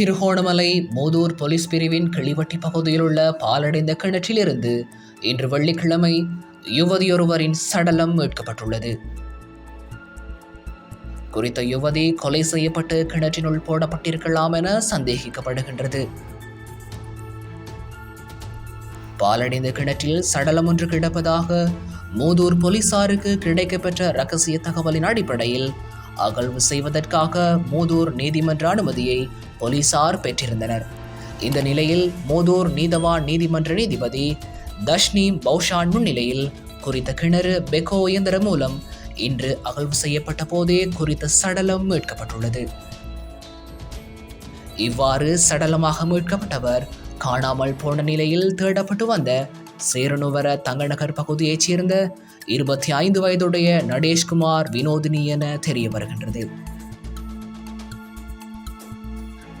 Trincomalee Muthur police பிரிவின் கிளிவட்டி பகுதியில் உள்ள பாலடைந்த கிணற்றிலிருந்து இன்று வெள்ளிக்கிழமை யுவதியொருவரின் சடலம் மீட்கப்பட்டுள்ளது. குறித்த யுவதி கொலை செய்யப்பட்டு கிணற்றினுள் போடப்பட்டிருக்கலாம் என சந்தேகிக்கப்படுகின்றது. பாலடைந்த கிணற்றில் சடலம் ஒன்று கிடப்பதாக மூதூர் போலீசாருக்கு கிடைக்கப்பெற்ற ரகசிய தகவலின் அடிப்படையில் அகழ்வு செய்வதற்காக மூதூர் நீதிமன்ற அனுமதியை போலீசார் பெற்றிருந்தனர். இந்த நிலையில் மூதூர் நீதவான் நீதிமன்ற நீதிபதி தஷ்னி பௌஷான் முன்னிலையில் குறித்த கிணறு பெக்கோ இயந்திரம் மூலம் இன்று அகழ்வு செய்யப்பட்ட போதே குறித்த சடலம் மீட்கப்பட்டுள்ளது. இவ்வாறு சடலமாக மீட்கப்பட்டவர் காணாமல் போன நிலையில் தேடப்பட்டு வந்த சேரனுவர தங்கநகர் பகுதியைச் சேர்ந்த இருபத்தி ஐந்து வயதுடைய நடேஷ்குமார் வினோதினி என தெரிய வருகின்றது.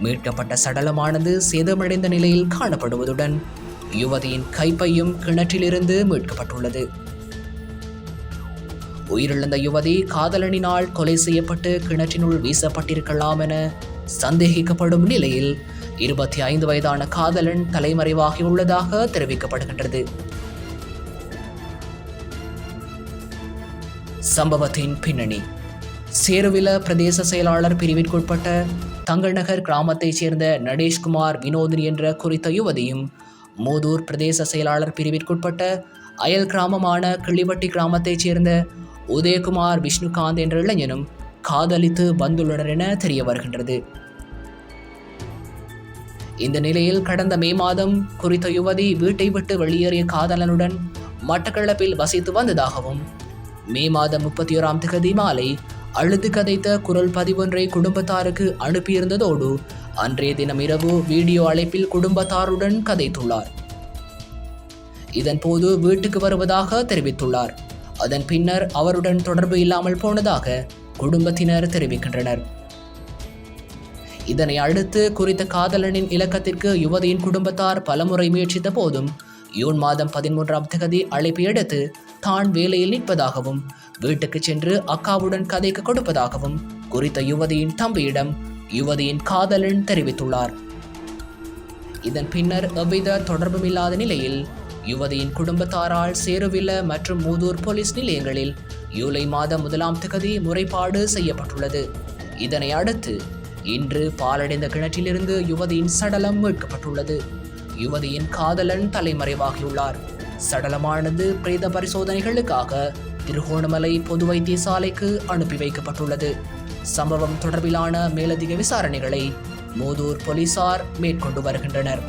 மீட்கப்பட்ட சடலமானது சேதமடைந்த நிலையில் காணப்படுவதுடன் யுவதியின் கைப்பையும் கிணற்றிலிருந்து மீட்கப்பட்டுள்ளது. உயிரிழந்த யுவதி காதலனினால் கொலை செய்யப்பட்டு கிணற்றினுள் வீசப்பட்டிருக்கலாம் என சந்தேகிக்கப்படும் நிலையில் இருபத்தி ஐந்து வயதான காதலன் தலைமறைவாகி உள்ளதாக தெரிவிக்கப்படுகின்றது. சம்பவத்தின் பின்னணி. சேருவில பிரதேச செயலாளர் பிரிவிற்குட்பட்ட தங்கநகர் கிராமத்தைச் சேர்ந்த நடேஷ்குமார் வினோதினி என்ற குறித்த யுவதியும் மூதூர் பிரதேச செயலாளர் பிரிவிற்குட்பட்ட அயல் கிராமமான கிள்ளிவட்டி கிராமத்தைச் சேர்ந்த உதயகுமார் விஷ்ணுகாந்த் என்ற இளைஞனும் காதலித்து வந்துள்ளனர் என தெரிய வருகின்றது இந்த நிலையில் கடந்த மே மாதம் குறித்த யுவதி வீட்டை விட்டு வெளியேறிய காதலனுடன் மட்டக்களப்பில் வசித்து வந்ததாகவும் மே மாதம் முப்பத்தி ஓராம் திகதி மாலை அழுது கதைத்த குரல் பதிவொன்றை குடும்பத்தாருக்கு அனுப்பியிருந்ததோடு அன்றைய தினம் இரவு வீடியோ அழைப்பில் குடும்பத்தாருடன் கதைத்துள்ளார். இதன் போது வீட்டுக்கு வருவதாக தெரிவித்துள்ளார். அதன் பின்னர் அவருடன் தொடர்பு இல்லாமல் போனதாக குடும்பத்தினர் தெரிவிக்கின்றனர். இதனை அடுத்து குறித்த காதலனின் இலக்கத்திற்கு யுவதியின் குடும்பத்தார் பலமுறை முயற்சித்த போதும் யூன் மாதம் பதிமூன்றாம் தேதி அழைப்பு எடுத்து தான் வேலையில் நிற்பதாகவும் வீட்டுக்கு சென்று அக்காவுடன் கதைக்கு கொடுப்பதாகவும் குறித்த யுவதியின் தம்பியிடம் யுவதியின் காதலன் தெரிவித்துள்ளார். இதன் பின்னர் எவ்வித தொடர்பும் இல்லாத நிலையில் யுவதியின் குடும்பத்தாரால் சேருவில மற்றும் மூதூர் போலீஸ் நிலையங்களில் ஜூலை மாதம் முதலாம் திகதி முறைப்பாடு செய்யப்பட்டுள்ளது. இதனை அடுத்து இன்று பாலடைந்த கிணற்றிலிருந்து யுவதியின் சடலம் மீட்கப்பட்டுள்ளது. யுவதியின் காதலன் தலைமறைவாகியுள்ளார். சடலமானது பிரேத பரிசோதனைகளுக்காக திருகோணமலை பொது வைத்தியசாலைக்கு அனுப்பி வைக்கப்பட்டுள்ளது. சம்பவம் தொடர்பிலான மேலதிக விசாரணைகளை மூதூர் போலீசார் மேற்கொண்டு வருகின்றனர்.